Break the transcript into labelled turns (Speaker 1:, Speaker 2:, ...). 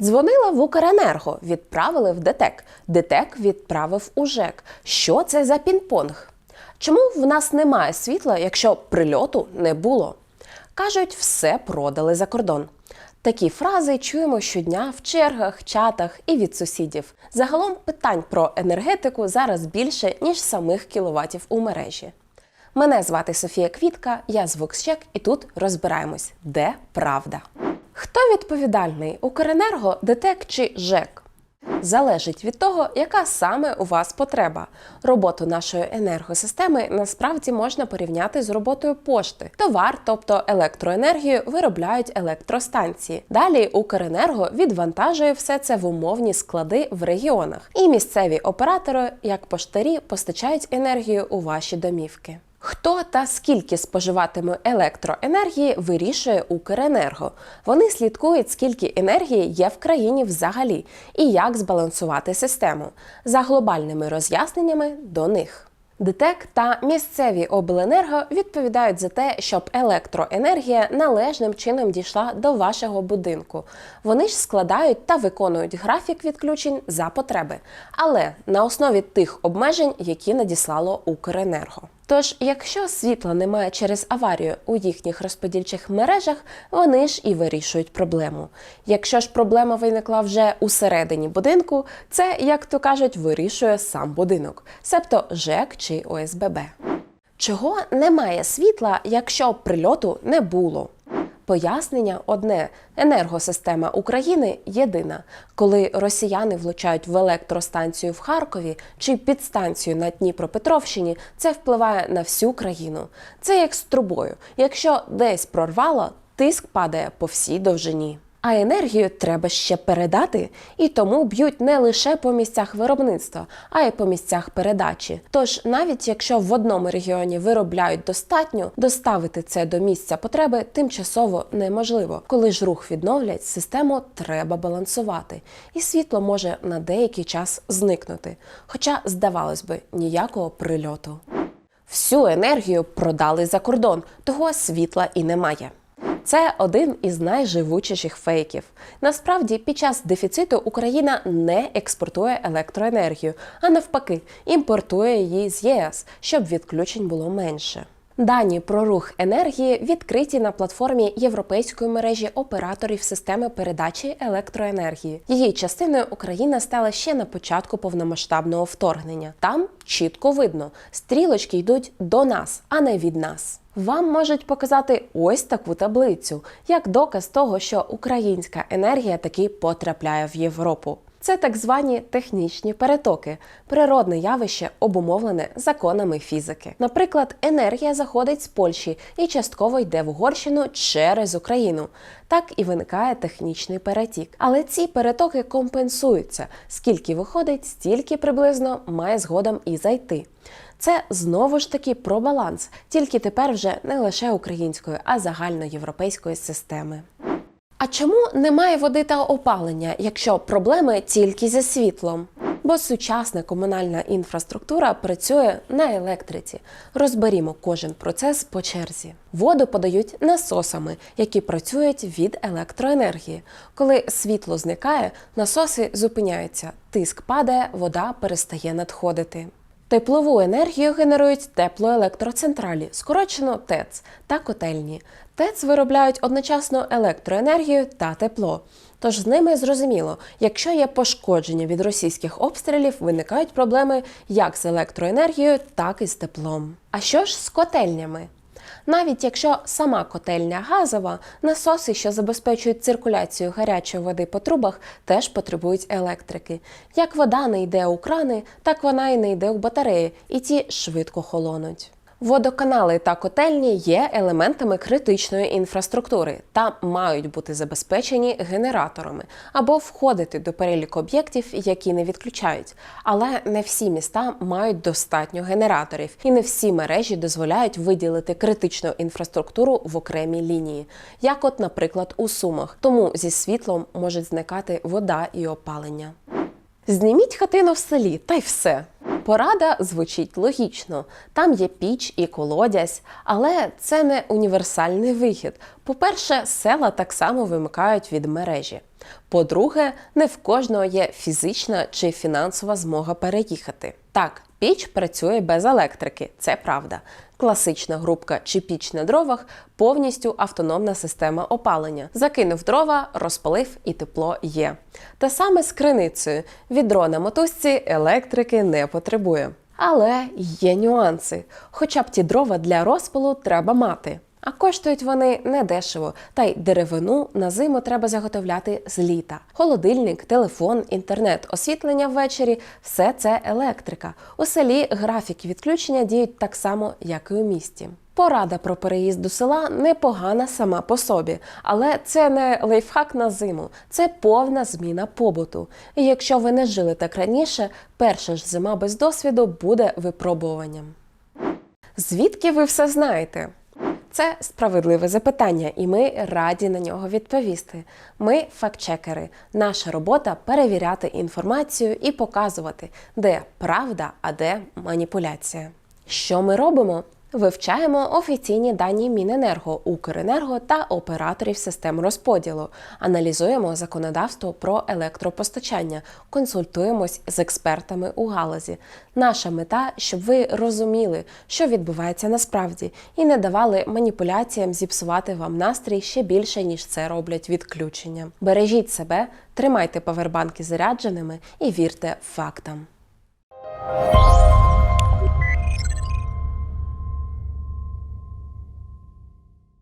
Speaker 1: Дзвонила в Укренерго, відправили в ДТЕК. ДТЕК відправив у ЖЕК. Що це за пінг-понг? Чому в нас немає світла, якщо прильоту не було? Кажуть, все продали за кордон. Такі фрази чуємо щодня в чергах, чатах і від сусідів. Загалом питань про енергетику зараз більше, ніж самих кіловатів у мережі. Мене звати Софія Квітка, я з Воксчек, і тут розбираємось, де правда. Хто відповідальний Укренерго, ДТЕК чи ЖЕК? Залежить від того, яка саме у вас потреба. Роботу нашої енергосистеми насправді можна порівняти з роботою пошти. Товар, тобто електроенергію, виробляють електростанції. Далі Укренерго відвантажує все це в умовні склади в регіонах. І місцеві оператори, як поштарі, постачають енергію у ваші домівки. Хто та скільки споживатиме електроенергії, вирішує Укренерго. Вони слідкують, скільки енергії є в країні взагалі і як збалансувати систему за глобальними роз'ясненнями до них. ДТЕК та місцеві обленерго відповідають за те, щоб електроенергія належним чином дійшла до вашого будинку. Вони ж складають та виконують графік відключень за потреби, але на основі тих обмежень, які надіслало Укренерго. Тож, якщо світла немає через аварію у їхніх розподільчих мережах, вони ж і вирішують проблему. Якщо ж проблема виникла вже усередині будинку, це, як то кажуть, вирішує сам будинок, себто ЖЕК чи ОСББ. Чого немає світла, якщо прильоту не було? Пояснення одне: енергосистема України єдина. Коли росіяни влучають в електростанцію в Харкові чи підстанцію на Дніпропетровщині, це впливає на всю країну. Це як з трубою. Якщо десь прорвало, тиск падає по всій довжині. А енергію треба ще передати, і тому б'ють не лише по місцях виробництва, а й по місцях передачі. Тож, навіть якщо в одному регіоні виробляють достатньо, доставити це до місця потреби тимчасово неможливо. Коли ж рух відновлять, систему треба балансувати, і світло може на деякий час зникнути. Хоча, здавалось би, ніякого прильоту. Всю енергію продали за кордон, того світла і немає. Це один із найживучіших фейків. Насправді, під час дефіциту Україна не експортує електроенергію, а навпаки, імпортує її з ЄС, щоб відключень було менше. Дані про рух енергії відкриті на платформі Європейської мережі операторів системи передачі електроенергії. Її частиною Україна стала ще на початку повномасштабного вторгнення. Там чітко видно, стрілочки йдуть до нас, а не від нас. Вам можуть показати ось таку таблицю, як доказ того, що українська енергія таки потрапляє в Європу. Це так звані технічні перетоки, природне явище, обумовлене законами фізики. Наприклад, енергія заходить з Польщі і частково йде в Угорщину через Україну. Так і виникає технічний перетік. Але ці перетоки компенсуються. Скільки виходить, стільки приблизно має згодом і зайти. Це знову ж таки про баланс, тільки тепер вже не лише української, а загальноєвропейської системи. А чому немає води та опалення, якщо проблеми тільки зі світлом? Бо сучасна комунальна інфраструктура працює на електриці. Розберімо кожен процес по черзі. Воду подають насосами, які працюють від електроенергії. Коли світло зникає, насоси зупиняються, тиск падає, вода перестає надходити. Теплову енергію генерують теплоелектроцентралі, скорочено ТЕЦ та котельні. ТЕЦ виробляють одночасно електроенергію та тепло. Тож з ними зрозуміло, якщо є пошкодження від російських обстрілів, виникають проблеми як з електроенергією, так і з теплом. А що ж з котельнями? Навіть якщо сама котельня газова, насоси, що забезпечують циркуляцію гарячої води по трубах, теж потребують електрики. Як вода не йде у крани, так вона і не йде у батареї, і ті швидко холонуть. Водоканали та котельні є елементами критичної інфраструктури та мають бути забезпечені генераторами або входити до переліку об'єктів, які не відключають. Але не всі міста мають достатньо генераторів, і не всі мережі дозволяють виділити критичну інфраструктуру в окремі лінії, як, от, наприклад, у Сумах. Тому зі світлом можуть зникати вода і опалення. Зніміть хатину в селі, та й все. Порада звучить логічно. Там є піч і колодязь, але це не універсальний вихід. По-перше, села так само вимикають від мережі. По-друге, не в кожного є фізична чи фінансова змога переїхати. Так, піч працює без електрики, це правда. Класична грубка чи піч на дровах повністю автономна система опалення. Закинув дрова, розпалив і тепло є. Те саме з криницею. Відро на мотузці електрики не потребує. Але є нюанси. Хоча б ті дрова для розпалу треба мати. А коштують вони недешево, та й деревину на зиму треба заготовляти з літа. Холодильник, телефон, інтернет, освітлення ввечері все це електрика. У селі графіки відключення діють так само, як і у місті. Порада про переїзд до села непогана сама по собі, але це не лайфхак на зиму, це повна зміна побуту. І якщо ви не жили так раніше, перша ж зима без досвіду буде випробуванням. Звідки ви все знаєте? Це справедливе запитання, і ми раді на нього відповісти. Ми фактчекери. Наша робота перевіряти інформацію і показувати, де правда, а де маніпуляція. Що ми робимо? Вивчаємо офіційні дані Міненерго, Укренерго та операторів систем розподілу, аналізуємо законодавство про електропостачання, консультуємось з експертами у галузі. Наша мета, щоб ви розуміли, що відбувається насправді, і не давали маніпуляціям зіпсувати вам настрій ще більше, ніж це роблять відключення. Бережіть себе, тримайте павербанки зарядженими і вірте фактам.